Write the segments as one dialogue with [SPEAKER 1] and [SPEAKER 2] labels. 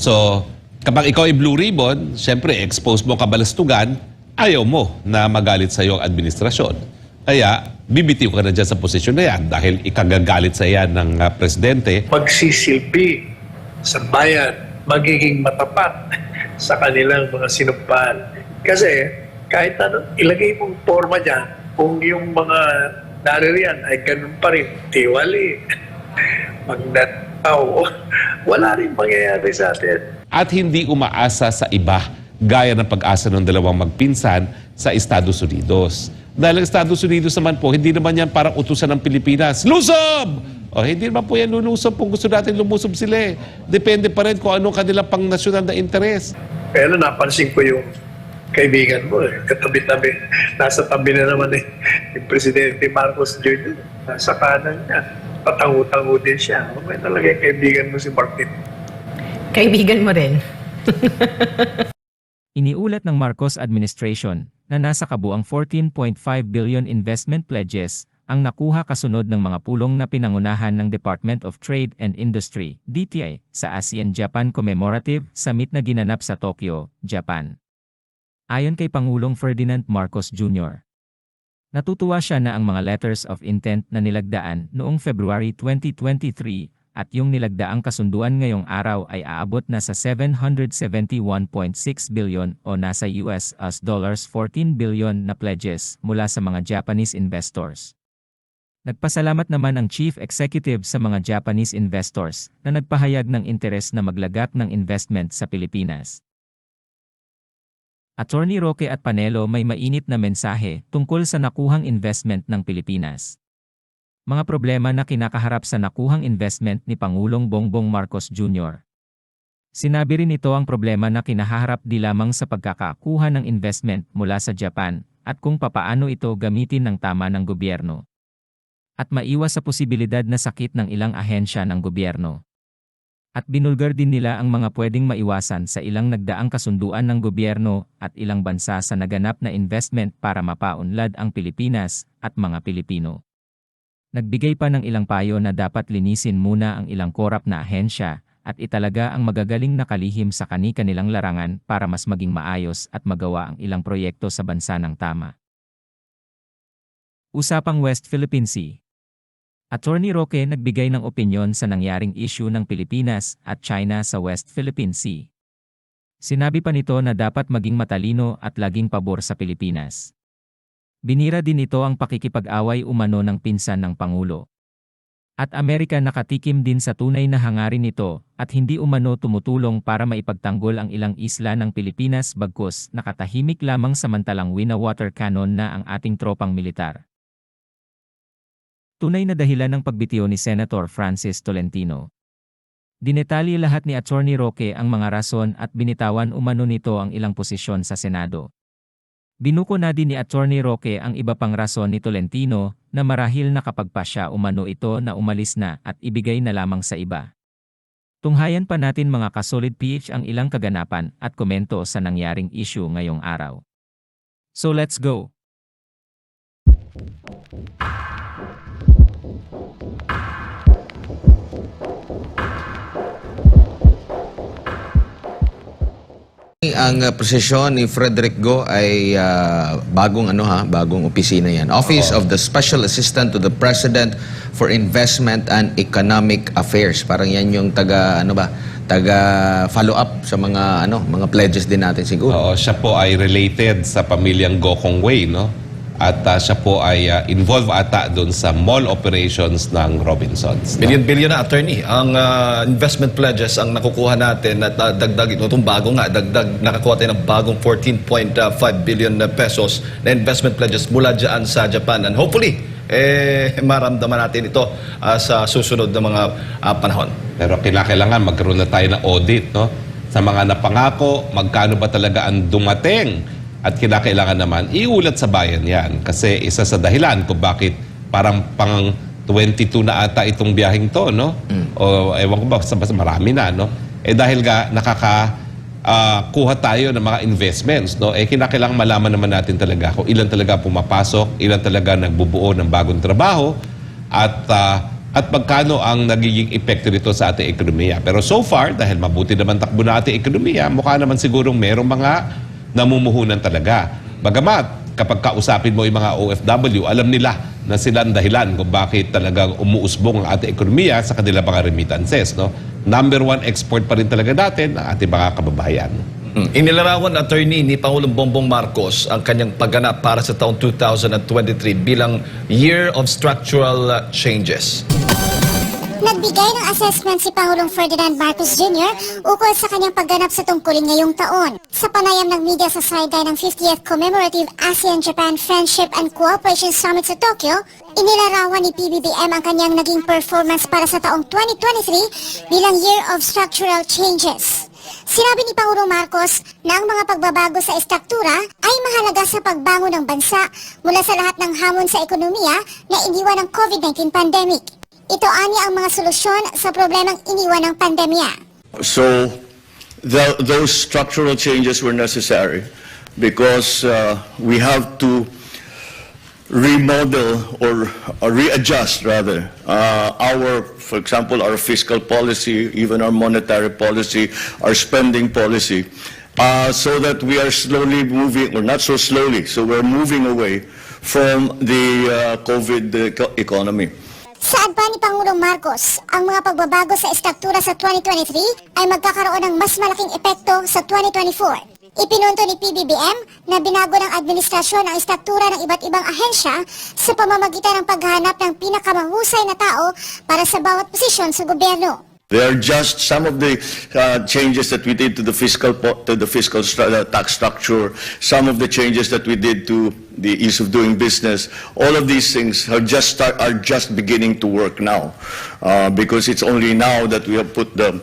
[SPEAKER 1] So, kapag ikaw ay blue ribbon, syempre, expose mo kabalastugan, ayaw mo na magalit sa iyong administrasyon. Kaya, bibitiw ka na dyan sa posisyon na yan dahil ikagagalit sa yan ng ah, presidente.
[SPEAKER 2] magsisilbi sa bayan, magiging matapat sa kanilang mga sinumpaan. Kasi kahit ano, ilagay mong forma dyan, kung yung mga naririyan ay ganun pa rin, tiwali, magnataw, wala rin mangyayari sa atin.
[SPEAKER 1] At hindi umaasa sa iba gaya ng pag-asa ng dalawang magpinsan sa Estados Unidos. Dahil ang Estados Unidos naman po, hindi naman yan parang utusan ng Pilipinas. Lusob! O hindi naman po yan lulusob kung gusto natin lumusob sila eh. Depende pa rin kung anong kanilang pang nasyonal na interes.
[SPEAKER 2] Pero napansin ko yung kaibigan mo, eh, katabi-tabi. Nasa tabi na naman eh, yung Presidente Marcos Jr. Nasa kanan niya. Patangu-tangu din siya. May talaga yung kaibigan mo si Martin.
[SPEAKER 3] Kaibigan mo rin.
[SPEAKER 4] Iniulat ng Marcos administration na nasa kabuang 14.5 billion investment pledges ang nakuha kasunod ng mga pulong na pinangunahan ng Department of Trade and Industry DTI sa ASEAN-Japan Commemorative Summit na ginanap sa Tokyo, Japan. Ayon kay Pangulong Ferdinand Marcos Jr. Natutuwa siya na ang mga letters of intent na nilagdaan noong February 2023 at yung nilagdaang kasunduan ngayong araw ay aabot na sa 771.6 billion o nasa US as dollars 14 billion na pledges mula sa mga Japanese investors. Nagpasalamat naman ang chief executive sa mga Japanese investors na nagpahayag ng interes na maglagak ng investment sa Pilipinas. Attorney Roque at Panelo may mainit na mensahe tungkol sa nakuhang investment ng Pilipinas. Mga problema na kinakaharap sa nakuhang investment ni Pangulong Bongbong Marcos Jr. Sinabi rin ito ang problema na kinaharap di lamang sa pagkakakuha ng investment mula sa Japan at kung papaano ito gamitin ng tama ng gobyerno. At maiwas sa posibilidad na sakit ng ilang ahensya ng gobyerno. At binulgar din nila ang mga pwedeng maiwasan sa ilang nagdaang kasunduan ng gobyerno at ilang bansa sa naganap na investment para mapaunlad ang Pilipinas at mga Pilipino. Nagbigay pa ng ilang payo na dapat linisin muna ang ilang korap na ahensya at italaga ang magagaling na kalihim sa kani-kanilang larangan para mas maging maayos at magawa ang ilang proyekto sa bansa ng tama. Usapang West Philippine Sea Attorney Roque nagbigay ng opinyon sa nangyaring issue ng Pilipinas at China sa West Philippine Sea. Sinabi pa nito na dapat maging matalino at laging pabor sa Pilipinas. Binira din ito ang pakikipag-away umano ng pinsan ng Pangulo. At Amerika nakatikim din sa tunay na hangarin nito at hindi umano tumutulong para maipagtanggol ang ilang isla ng Pilipinas bagkus nakatahimik lamang samantalang wina-water cannon na ang ating tropang militar. Tunay na dahilan ng pagbitiyo ni Senator Francis Tolentino. Dinetalye lahat ni Attorney Roque ang mga rason at binitawan umano nito ang ilang posisyon sa Senado. Binuko na din ni Attorney Roque ang iba pang rason ni Tolentino na marahil nakapagpa siya umano ito na umalis na at ibigay na lamang sa iba. Tunghayan pa natin mga kasolid PH ang ilang kaganapan at komento sa nangyaring issue ngayong araw. So let's go!
[SPEAKER 5] Ang uh, posisyon ni Frederick Go ay ah, bagong ano ha, bagong opisina yan. Office of the Special Assistant to the President for Investment and Economic Affairs. Parang yan yung taga ano ba, taga follow up sa mga ano, mga pledges din natin siguro.
[SPEAKER 1] Oo, siya po ay related sa pamilyang Gokong Wei, no? At ah, siya po ay ah, involved ata doon sa mall operations ng Robinsons. no?
[SPEAKER 6] Billion-billion na attorney. Ang ah, investment pledges ang nakukuha natin at ah, dagdag ito, itong bago nga, dagdag nakakuha tayo ng bagong 14.5 billion pesos na investment pledges mula dyan sa Japan. And hopefully, eh, maramdaman natin ito ah, sa susunod na mga ah, panahon.
[SPEAKER 1] Pero kinakailangan magkaroon na tayo ng audit, no? Sa mga napangako, magkano ba talaga ang dumating? At kinakailangan naman, iulat sa bayan yan. Kasi isa sa dahilan kung bakit parang pang 22 na ata itong biyaheng to, no? O ewan ko ba, basta marami na, no? Eh dahil nga nakaka ah, kuha tayo ng mga investments, no? Eh kinakailangan malaman naman natin talaga kung ilan talaga pumapasok, ilan talaga nagbubuo ng bagong trabaho, at ah, at magkano ang nagiging epekto nito sa ating ekonomiya. Pero so far, dahil mabuti naman takbo na ating ekonomiya, mukha naman sigurong merong mga namumuhunan talaga. Bagamat, kapag kausapin mo yung mga OFW, alam nila na sila ang dahilan kung bakit talagang umuusbong ang ating ekonomiya sa kanila mga remittances. No? Number one export pa rin talaga natin ang ating mga kababayan.
[SPEAKER 6] Hmm. Inilarawan attorney ni Pangulong Bongbong Marcos ang kanyang pagganap para sa taong 2023 bilang Year of Structural uh, Changes.
[SPEAKER 7] Nagbigay ng assessment si Pangulong Ferdinand Marcos Jr. ukol sa kanyang pagganap sa tungkulin ngayong taon. Sa panayam ng media sa sideline ng 50th Commemorative ASEAN-Japan Friendship and Cooperation Summit sa Tokyo, inilarawan ni PBBM ang kanyang naging performance para sa taong 2023 bilang Year of Structural Changes. Sinabi ni Pangulong Marcos na ang mga pagbabago sa estruktura ay mahalaga sa pagbangon ng bansa mula sa lahat ng hamon sa ekonomiya na iniwan ng COVID-19 pandemic. Ito ani ang mga solusyon sa problemang iniwan ng pandemya.
[SPEAKER 8] So tho- those structural changes were necessary because uh, we have to remodel or uh, readjust rather uh, our, for example, our fiscal policy, even our monetary policy, our spending policy, uh, so that we are slowly moving, or not so slowly, so we're moving away from the uh, COVID eco- economy.
[SPEAKER 7] Saad pa ni Pangulong Marcos, ang mga pagbabago sa estruktura sa 2023 ay magkakaroon ng mas malaking epekto sa 2024. Ipinunto ni PBBM na binago ng administrasyon ang estruktura ng iba't ibang ahensya sa pamamagitan ng paghahanap ng pinakamahusay na tao para sa bawat posisyon sa gobyerno.
[SPEAKER 8] They are just some of the uh, changes that we did to the fiscal to the fiscal uh, tax structure, some of the changes that we did to the ease of doing business. All of these things are just start, are just beginning to work now, uh, because it's only now that we have put the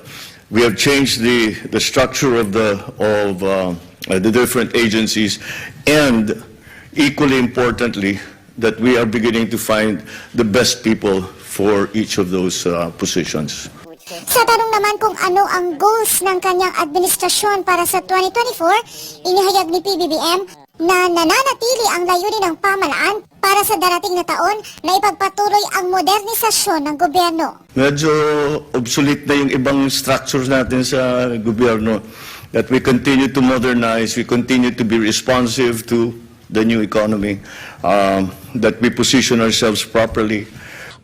[SPEAKER 8] we have changed the the structure of the of uh, uh, the different agencies, and equally importantly, that we are beginning to find the best people for each of those uh, positions.
[SPEAKER 7] Sa tanong naman kung ano ang goals ng kanyang administrasyon para sa 2024, inihayag ni PBBM na nananatili ang layunin ng pamalaan para sa darating na taon na ipagpatuloy ang modernisasyon ng gobyerno.
[SPEAKER 8] medyo obsolete na yung ibang structures natin sa gobyerno. That we continue to modernize, we continue to be responsive to the new economy, um, that we position ourselves properly.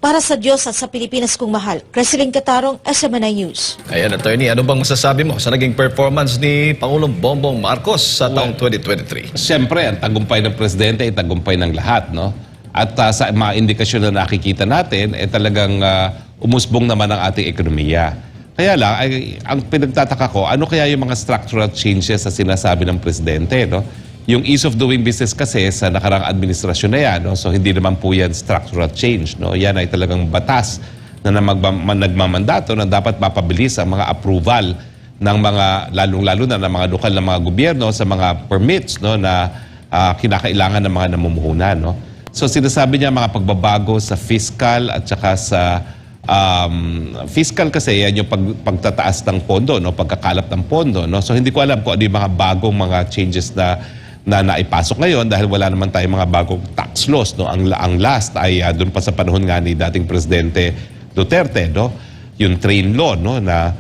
[SPEAKER 9] Para sa Diyos at sa Pilipinas kong mahal, Cresceling Katarong, SMNI News.
[SPEAKER 6] Ayan, attorney, ano bang masasabi mo sa naging performance ni Pangulong Bongbong Marcos sa taong 2023?
[SPEAKER 1] Siyempre, ang tagumpay ng presidente ay tagumpay ng lahat, no? At ah, sa mga indikasyon na nakikita natin, eh talagang ah, umusbong naman ang ating ekonomiya. Kaya lang, ay, ang pinagtataka ko, ano kaya yung mga structural changes na sinasabi ng presidente, no? Yung ease of doing business kasi sa nakarang administrasyon na yan, no? so hindi naman po yan structural change. No? Yan ay talagang batas na nagmamandato na dapat mapabilis ang mga approval ng mga lalong-lalo na ng mga lokal na mga gobyerno sa mga permits no na ah, kinakailangan ng mga namumuhunan no. So sinasabi niya mga pagbabago sa fiscal at saka sa um, fiscal kasi yan yung pag, pagtataas ng pondo no, pagkakalap ng pondo no. So hindi ko alam kung ano yung mga bagong mga changes na na naipasok ngayon dahil wala naman tayong mga bagong tax laws no. Ang ang last ay ah, doon pa sa panahon nga ni dating presidente Duterte no, yung train law no na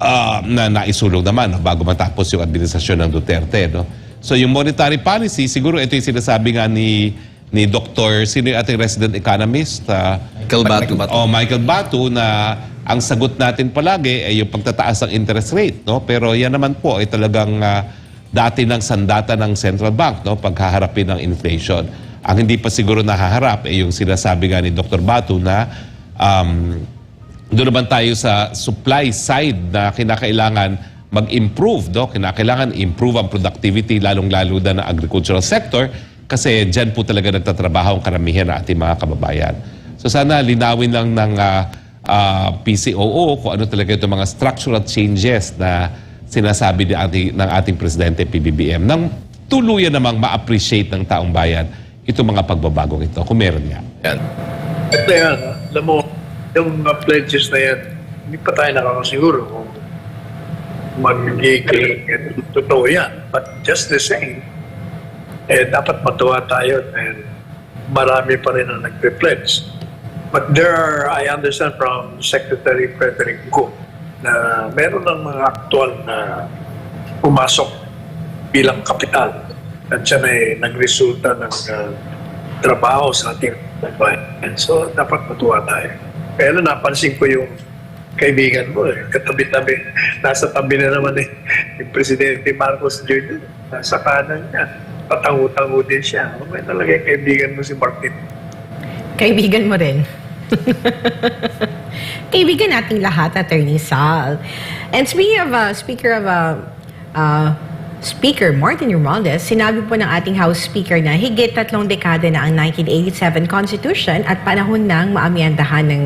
[SPEAKER 1] ah, na naisulong naman no, bago matapos yung administrasyon ng Duterte. No? So yung monetary policy, siguro ito yung sinasabi nga ni ni Dr. Sino yung ating resident economist? Ah,
[SPEAKER 5] Michael Batu.
[SPEAKER 1] Oh, Michael Batu na ang sagot natin palagi ay yung pagtataas ng interest rate. No? Pero yan naman po ay talagang ah, dati ng sandata ng central bank no? paghaharapin ng inflation. Ang hindi pa siguro nahaharap ay yung sinasabi nga ni Dr. Batu na um, doon naman tayo sa supply side na kinakailangan mag-improve, no? Kinakailangan improve ang productivity lalong-lalo na ng agricultural sector kasi diyan po talaga nagtatrabaho ang karamihan ng ating mga kababayan. So sana linawin lang ng ah, ah, PCOO kung ano talaga itong mga structural changes na sinasabi ni ating, ng ating presidente PBBM nang tuluyan namang ma-appreciate ng taong bayan itong mga pagbabagong ito, kung meron nga.
[SPEAKER 6] Yan.
[SPEAKER 2] Ito yan, alam mo, yung mga pledges na yan, hindi pa tayo nakakasiguro kung magiging totoo yan. But just the same, eh, dapat matuwa tayo dahil marami pa rin ang nagpe-pledge. But there are, I understand from Secretary Frederick Go na meron ng mga aktual na pumasok bilang kapital at siya ay nagresulta ng uh, trabaho sa ating bayan. So, dapat matuwa tayo. Kaya na napansin ko yung kaibigan mo eh, katabi-tabi. Nasa tabi na naman eh, yung Presidente Marcos Jr. Nasa kanan niya. Patangu-tangu din siya. May talaga yung kaibigan mo si Martin.
[SPEAKER 3] Kaibigan mo rin. Kaibigan nating lahat, Attorney Sal. And speaking of, uh, speaker of, uh, uh, Speaker Martin Romualdez, sinabi po ng ating House Speaker na higit tatlong dekada na ang 1987 Constitution at panahon nang maamyandahan ng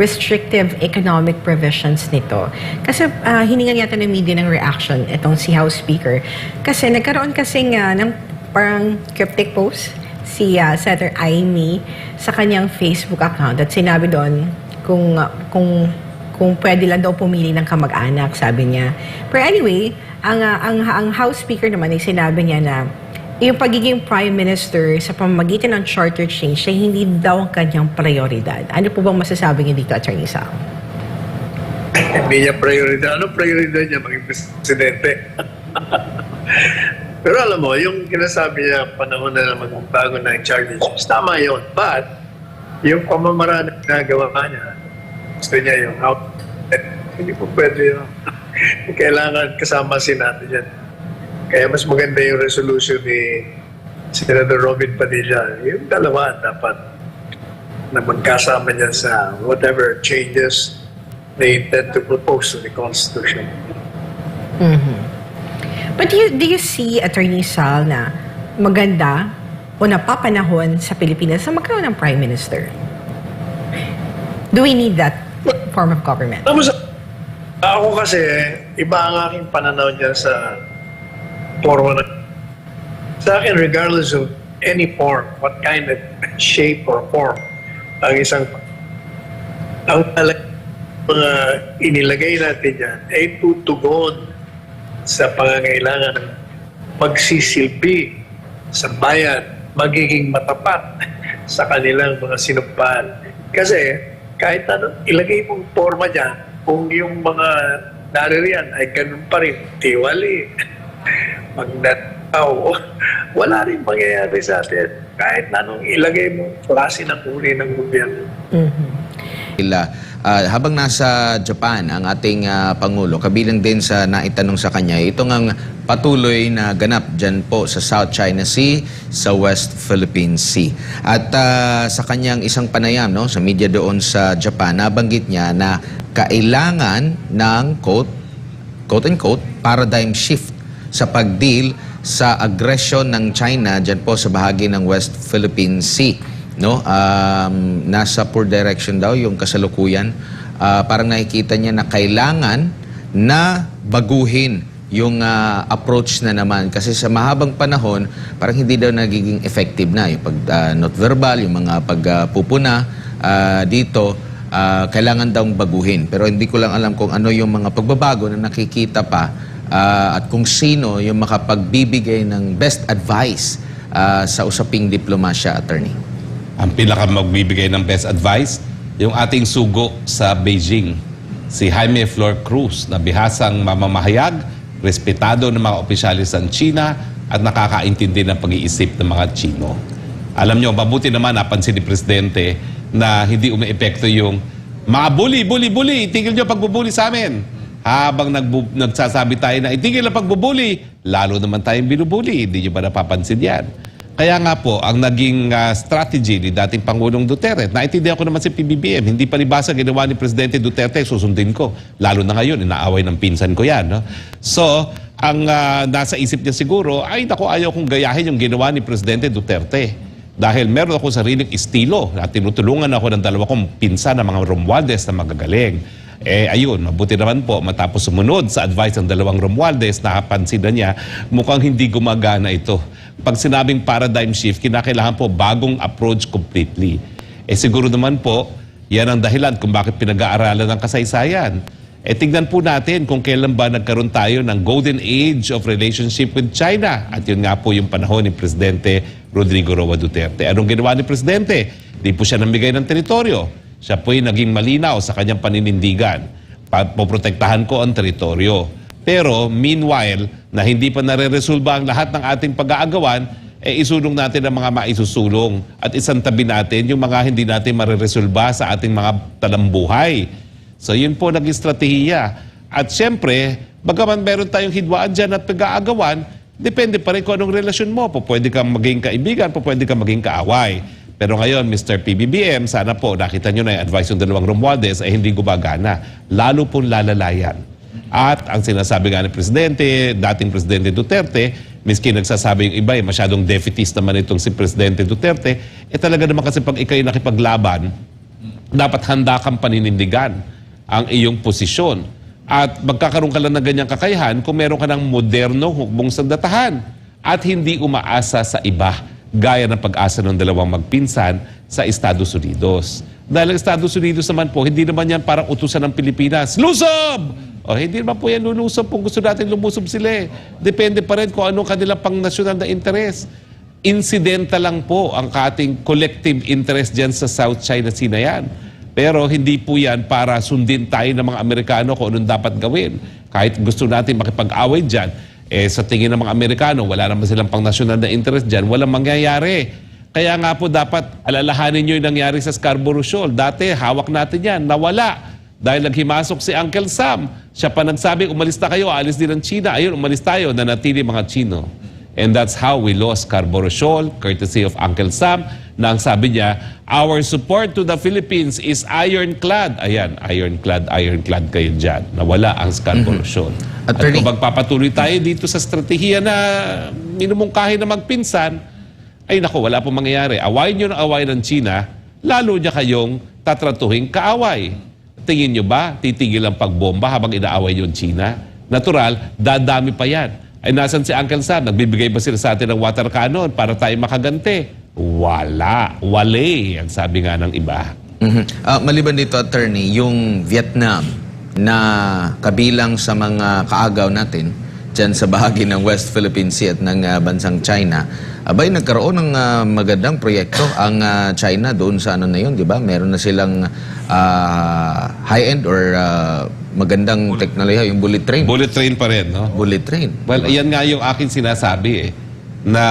[SPEAKER 3] restrictive economic provisions nito. Kasi uh, hiningan yata ng media ng reaction itong si House Speaker. Kasi nagkaroon kasing uh, ng parang cryptic post si uh, Senator Amy sa kanyang Facebook account at sinabi doon kung uh, kung kung pwede lang daw pumili ng kamag-anak, sabi niya. Pero anyway, ang, uh, ang, ang House Speaker naman ay sinabi niya na yung pagiging Prime Minister sa pamamagitan ng charter change ay hindi daw ang kanyang prioridad. Ano po bang masasabi niyo dito, Attorney Sam?
[SPEAKER 2] Hindi niya prioridad. Ano prioridad niya maging presidente? Pero alam mo, yung kinasabi niya panahon na magbago na yung charges, tama yun. But, yung pamamaraan na ginagawa niya, gusto niya yung out. Hindi po pwede yun. Kailangan kasama si natin yan. Kaya mas maganda yung resolution ni Senator Robin Padilla. Yung dalawa dapat na magkasama niya sa whatever changes they intend to propose to the Constitution.
[SPEAKER 3] But do you, do you see, Attorney Sal, na maganda o napapanahon sa Pilipinas na magkaroon ng Prime Minister? Do we need that form of government?
[SPEAKER 2] Sa, ako kasi, iba ang aking pananaw niya sa forma na, sa akin, regardless of any form, what kind of shape or form, ang isang, ang talaga, mga inilagay natin yan ay tutugon sa pangangailangan ng pagsisilbi sa bayan, magiging matapat sa kanilang mga sinumpaan. Kasi kahit ano, ilagay mong forma dyan, kung yung mga naririyan ay ganun pa rin, tiwali, magnataw, wala rin mangyayari sa atin. Kahit anong ilagay mo klase ng uri ng gobyerno.
[SPEAKER 5] Ila, ah, habang nasa Japan ang ating ah, Pangulo, kabilang din sa naitanong sa kanya, itong ang patuloy na ganap dyan po sa South China Sea, sa West Philippine Sea. At ah, sa kanyang isang panayam no, sa media doon sa Japan, nabanggit niya na kailangan ng quote, quote unquote, paradigm shift sa pagdeal sa aggression ng China dyan po sa bahagi ng West Philippine Sea no? Um, nasa poor direction daw yung kasalukuyan. Ah, parang nakikita niya na kailangan na baguhin yung ah, approach na naman. Kasi sa mahabang panahon parang hindi daw nagiging effective na yung pag ah, not verbal yung mga pagpupuna ah, dito ah, kailangan daw baguhin. Pero hindi ko lang alam kung ano yung mga pagbabago na nakikita pa ah, at kung sino yung makapagbibigay ng best advice ah, sa usaping diplomasya attorney
[SPEAKER 1] Ang pinaka magbibigay ng best advice, yung ating sugo sa Beijing, si Jaime Flor Cruz, na bihasang mamamahayag, respetado ng mga opisyalis ng China at nakakaintindi ng pag-iisip ng mga Chino. Alam nyo, mabuti naman napansin ni Presidente na hindi umiepekto yung mga bully, bully, bully, itigil nyo pagbubuli sa amin. Habang nagbu- nagsasabi tayo na itigil ang pagbubuli, lalo naman tayong binubuli. Hindi nyo ba napapansin yan? Kaya nga po, ang naging ah, strategy ni dating Pangulong Duterte, naintindihan ko naman si PBBM, hindi palibasa ginawa ni Presidente Duterte, susundin ko. Lalo na ngayon, inaaway ng pinsan ko yan. No? So, ang ah, nasa isip niya siguro, ay naku, ayaw kong gayahin yung ginawa ni Presidente Duterte. Dahil meron ako sariling estilo at tinutulungan ako ng dalawa kong pinsan na mga Romualdez na magagaling. Eh ayun, mabuti naman po matapos sumunod sa advice ng dalawang Romualdez, nakapansin na niya mukhang hindi gumagana ito. Pag sinabing paradigm shift, kinakailangan po bagong approach completely. Eh siguro naman po, yan ang dahilan kung bakit pinag-aaralan ng kasaysayan. Eh tignan po natin kung kailan ba nagkaroon tayo ng golden age of relationship with China. At yun nga po yung panahon ni Presidente Rodrigo Roa Duterte. Anong ginawa ni Presidente? Di po siya namigay ng teritoryo. Siya po'y naging malinaw sa kanyang paninindigan. Pa- Poprotektahan ko ang teritoryo. Pero meanwhile, na hindi pa nare-resolba ang lahat ng ating pag-aagawan, eh isulong natin ang mga maisusulong at isang tabi natin yung mga hindi natin mareresolba sa ating mga talambuhay. So yun po naging estratehiya. At siyempre, bagaman meron tayong hidwaan dyan at pag-aagawan, depende pa rin kung anong relasyon mo. Po pwede kang maging kaibigan, po pwede kang maging kaaway. Pero ngayon, Mr. PBBM, sana po nakita nyo na yung advice ng dalawang Romualdez ay hindi gumagana. Lalo pong lalalayan. At ang sinasabi nga ng Presidente, dating Presidente Duterte, miski nagsasabi yung iba, eh, masyadong defeatist naman itong si Presidente Duterte, eh talaga naman kasi pag ikay nakipaglaban, dapat handa kang paninindigan ang iyong posisyon. At magkakaroon ka lang ng ganyang kakayahan kung meron ka ng moderno hukbong sandatahan at hindi umaasa sa iba gaya ng pag-asa ng dalawang magpinsan sa Estados Unidos. Dahil ang Estados Unidos naman po, hindi naman yan parang utusan ng Pilipinas. Lusob! O hindi naman po yan lulusob kung gusto natin lumusob sila eh. Depende pa rin kung anong kanilang pang nasyonal na interes. Incidental lang po ang ating collective interest dyan sa South China Sea na yan. Pero hindi po yan para sundin tayo ng mga Amerikano kung anong dapat gawin. Kahit gusto natin makipag-away dyan, eh sa tingin ng mga Amerikano, wala naman silang pang nasyonal na interest dyan, walang mangyayari. Kaya nga po dapat alalahanin nyo yung nangyari sa Scarborough Shoal. Dati, hawak natin yan, nawala. Dahil naghimasok si Uncle Sam. Siya pa nagsabi, umalis na kayo, alis din ang China. Ayun, umalis tayo, nanatili mga Chino. And that's how we lost Scarborough Shoal, courtesy of Uncle Sam, na ang sabi niya, our support to the Philippines is ironclad. Ayan, ironclad, ironclad kayo dyan. Nawala ang Scarborough Shoal. At kung magpapatuloy tayo dito sa strategiya na minumungkahi na magpinsan, ay nako, wala pong mangyayari. Awayin nyo ng away ng China, lalo niya kayong tatratuhin kaaway. Tingin nyo ba, titigil ang pagbomba habang inaaway yung China? Natural, dadami pa yan. Ay nasan si Uncle Sam? Nagbibigay ba sila sa atin ng water cannon para tayo makagante? Wala. Wale, ang sabi nga ng iba.
[SPEAKER 5] Mhm. Ah, maliban dito, attorney, yung Vietnam na kabilang sa mga kaagaw natin dyan sa bahagi ng West Philippine Sea at ng ah, bansang China, abay nagkaroon ng ah, magandang proyekto ang ah, China doon sa ano na yun, di ba? Meron na silang ah, high-end or ah, magandang teknolohiya, yung bullet train.
[SPEAKER 1] Bullet train pa rin, no?
[SPEAKER 5] bullet train.
[SPEAKER 1] Well, ayan nga yung akin sinasabi eh, na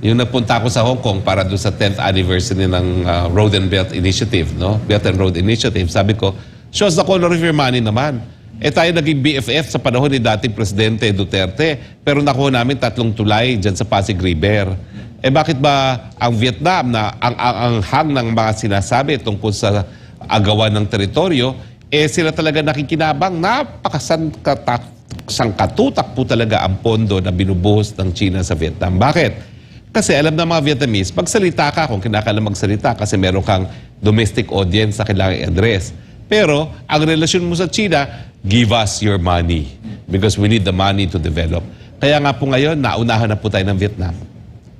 [SPEAKER 1] yung nagpunta ako sa Hong Kong para doon sa 10th anniversary ng uh, Road and Belt Initiative, no? Belt and Road Initiative. Sabi ko, shows the color of your money naman. Eh tayo naging BFF sa panahon ni dating Presidente Duterte, pero nakuha namin tatlong tulay dyan sa Pasig River. Eh bakit ba ang Vietnam na ang, ang, ang hang ng mga sinasabi tungkol sa agawan ng teritoryo, eh sila talaga nakikinabang, napakasan sangkatutak po talaga ang pondo na binubuhos ng China sa Vietnam. Bakit? Kasi alam ng mga Vietnamese, magsalita ka kung kinakailangan magsalita kasi meron kang domestic audience na kailangan i-address. Pero ang relasyon mo sa China, give us your money because we need the money to develop. Kaya nga po ngayon, naunahan na po tayo ng Vietnam.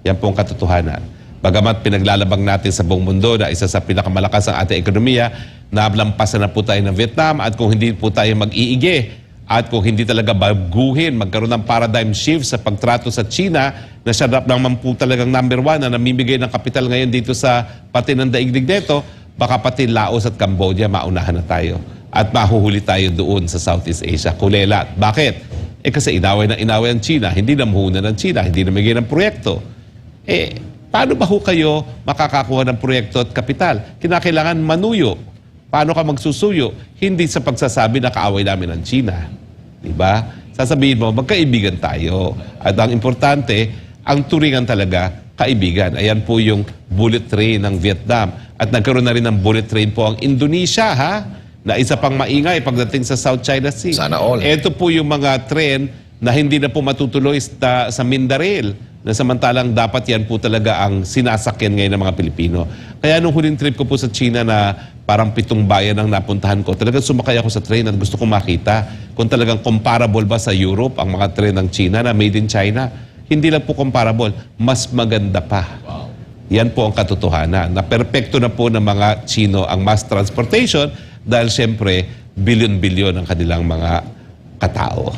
[SPEAKER 1] Yan po ang katotohanan. Bagamat pinaglalabang natin sa buong mundo na isa sa pinakamalakas ang ating ekonomiya, nablampasan na po tayo ng Vietnam at kung hindi po tayo mag-iige at kung hindi talaga baguhin, magkaroon ng paradigm shift sa pagtrato sa China na siya naman po talagang number one na namimigay ng kapital ngayon dito sa pati ng daigdig nito, baka pati Laos at Cambodia maunahan na tayo. At mahuhuli tayo doon sa Southeast Asia. Kulela. Bakit? Eh kasi inaway na inaway ang China, hindi na muhuna ng China, hindi na namigay ng proyekto. Eh, paano ba ho kayo makakakuha ng proyekto at kapital? Kinakailangan manuyo. Paano ka magsusuyo? Hindi sa pagsasabi na kaaway namin ng China. Di ba? Sasabihin mo, magkaibigan tayo. At ang importante, ang turingan talaga, kaibigan. Ayan po yung bullet train ng Vietnam. At nagkaroon na rin ng bullet train po ang Indonesia, ha? Na isa pang maingay pagdating sa South China Sea.
[SPEAKER 6] Sana all.
[SPEAKER 1] Ito po yung mga tren na hindi na po matutuloy sa, sa Mindarel na samantalang dapat yan po talaga ang sinasakyan ngayon ng mga Pilipino. Kaya nung huling trip ko po sa China na parang pitong bayan ang napuntahan ko, talagang sumakay ako sa train at gusto kong makita kung talagang comparable ba sa Europe ang mga train ng China na made in China. Hindi lang po comparable, mas maganda pa. Yan po ang katotohanan. Na perpekto na po ng mga Chino ang mass transportation dahil siyempre bilyon-bilyon ang kanilang mga katao.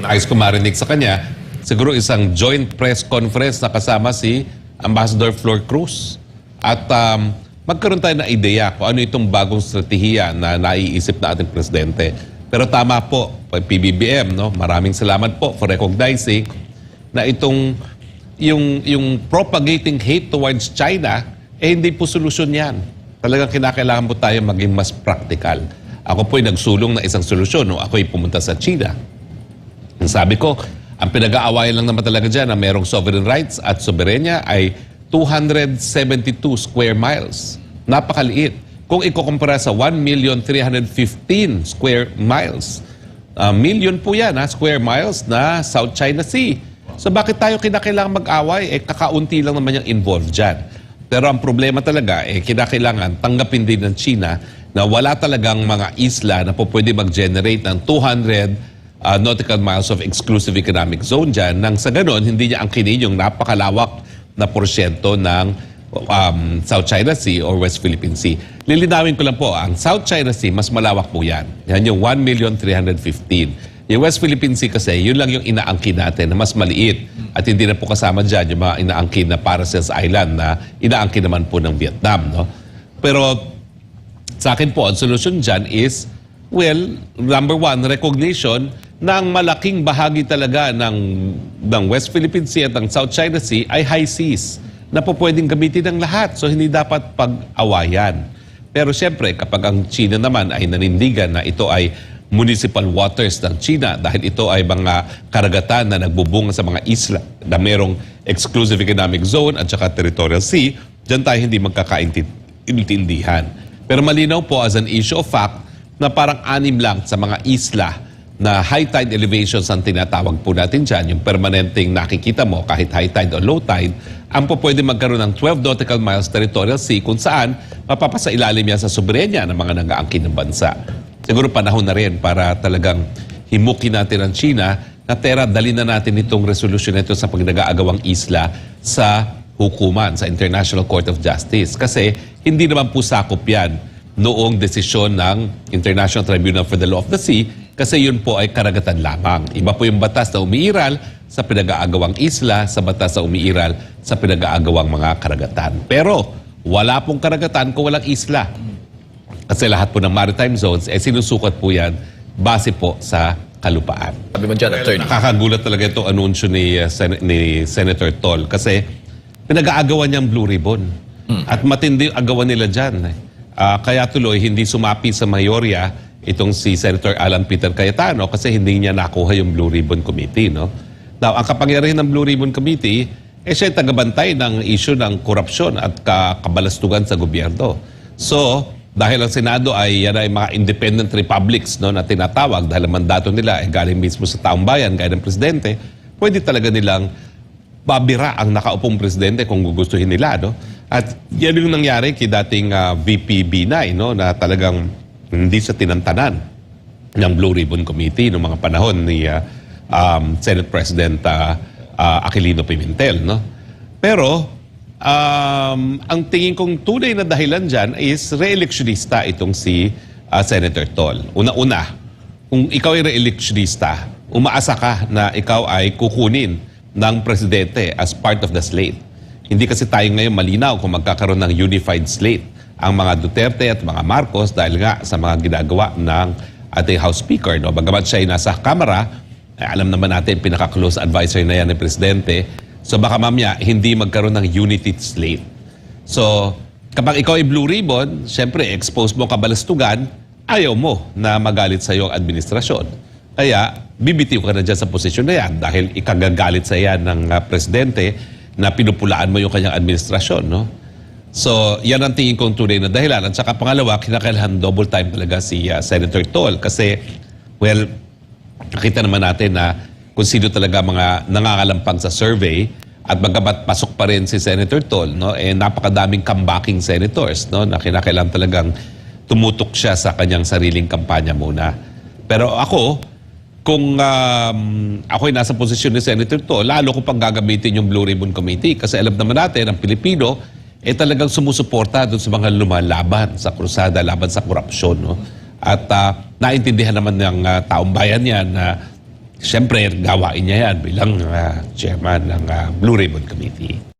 [SPEAKER 1] Nais ko marinig sa kanya, siguro isang joint press conference na kasama si Ambassador Flor Cruz. At um, magkaroon tayo ng ideya kung ano itong bagong strategiya na naiisip na ating presidente. Pero tama po, PBBM, no? maraming salamat po for recognizing na itong yung, yung propagating hate towards China, eh hindi po solusyon yan. Talagang kinakailangan po tayo maging mas practical. Ako po'y nagsulong na isang solusyon nung ako'y pumunta sa China. Ang sabi ko, ang pinag-aawayan lang naman talaga dyan na merong sovereign rights at soberenya ay 272 square miles. Napakaliit. Kung ikukumpara sa 1,315 square miles, uh, million po yan, ha, square miles na South China Sea. So bakit tayo kinakailangan mag-away? Eh, kakaunti lang naman yung involved dyan. Pero ang problema talaga, eh, kinakailangan tanggapin din ng China na wala talagang mga isla na po pwede mag-generate ng 200 uh, nautical miles of exclusive economic zone dyan nang sa ganon, hindi niya angkinin yung napakalawak na porsyento ng um, South China Sea or West Philippine Sea. Lilinawin ko lang po, ang South China Sea, mas malawak po yan. Yan yung 1,315. Yung West Philippine Sea kasi, yun lang yung inaangkin natin na mas maliit. At hindi na po kasama dyan yung mga inaangkin na Paracels Island na inaangkin naman po ng Vietnam. No? Pero sa akin po, ang solusyon dyan is, well, number one, recognition na ang malaking bahagi talaga ng, ng West Philippine Sea at ng South China Sea ay high seas na po pwedeng gamitin ng lahat. So hindi dapat pag-awayan. Pero siyempre, kapag ang China naman ay nanindigan na ito ay municipal waters ng China dahil ito ay mga karagatan na nagbubunga sa mga isla na merong exclusive economic zone at saka territorial sea, dyan tayo hindi magkakaintindihan. Pero malinaw po as an issue of fact na parang anim lang sa mga isla na high tide elevations ang tinatawag po natin dyan, yung permanenteng nakikita mo kahit high tide o low tide, ang po pwede magkaroon ng 12 nautical miles territorial sea kung saan mapapasa ilalim yan sa soberenya ng mga nag-aangkin ng bansa. Siguro panahon na rin para talagang himukin natin ang China na tera, dali na natin itong resolution nito sa pagnag-aagawang isla sa hukuman, sa International Court of Justice. Kasi hindi naman po sakop yan noong desisyon ng International Tribunal for the Law of the Sea kasi yun po ay karagatan lamang. Iba po yung batas na umiiral sa pinag-aagawang isla, sa batas na umiiral sa pinag-aagawang mga karagatan. Pero wala pong karagatan kung walang isla. Kasi lahat po ng maritime zones, eh sinusukat po yan base po sa kalupaan.
[SPEAKER 6] Sabi mo dyan, attorney.
[SPEAKER 1] Nakakagulat talaga itong anunsyo ni, uh, Sen- ni Senator Tol kasi pinag-aagawan niya ang Blue Ribbon. At matindi yung agawan nila dyan. eh. Ah, kaya tuloy, hindi sumapi sa mayorya itong si Senator Alan Peter Cayetano kasi hindi niya nakuha yung Blue Ribbon Committee. No? Now, ang kapangyarihan ng Blue Ribbon Committee, eh siya ay tagabantay ng issue ng korupsyon at ka- kabalastugan sa gobyerno. So, dahil ang Senado ay yan ay mga independent republics no, na tinatawag dahil ang mandato nila ay galing mismo sa taong bayan, gaya ng presidente, pwede talaga nilang babira ang nakaupong presidente kung gugustuhin nila. No? At yan yung nangyari kay dating ah, VP Binay no, na talagang hindi sa tinantanan ng Blue Ribbon Committee noong mga panahon ni ah, um, Senate President ah, ah, Aquilino Pimentel. No? Pero um, ang tingin kong tunay na dahilan dyan is re-electionista itong si ah, Senator Tol. Una-una, kung ikaw ay re-electionista, umaasa ka na ikaw ay kukunin ng presidente as part of the slate. Hindi kasi tayo ngayon malinaw kung magkakaroon ng unified slate ang mga Duterte at mga Marcos dahil nga sa mga ginagawa ng ating House Speaker. No? Bagamat siya ay nasa Kamara, eh, alam naman natin, pinaka-close advisor na yan ng Presidente. So baka mamaya, hindi magkaroon ng unity slate. So, kapag ikaw ay blue ribbon, syempre, expose mo kabalastugan, ayaw mo na magalit sa iyong administrasyon. Kaya, bibitiw ka na dyan sa posisyon na yan dahil ikagagalit sa yan ng ah, presidente na pinupulaan mo yung kanyang administrasyon. No? So, yan ang tingin kong tunay na dahilan. At saka pangalawa, kinakailangan double time talaga si ah, Senator Tol. Kasi, well, nakita naman natin na kung sino talaga mga nangangalampang sa survey at bagamat pasok pa rin si Senator Tol, no, eh, napakadaming comebacking senators no, na kinakailangan talagang tumutok siya sa kanyang sariling kampanya muna. Pero ako, kung um, ako'y nasa posisyon ni Senator Tol, lalo ko pang gagamitin yung Blue Ribbon Committee kasi alam naman natin, ang Pilipino, eh talagang sumusuporta doon sa mga lumalaban sa krusada, laban sa korupsyon. No? At ah, naintindihan naman ng ah, taong bayan yan na siyempre gawain niya yan bilang ah, chairman ng ah, Blue Ribbon Committee.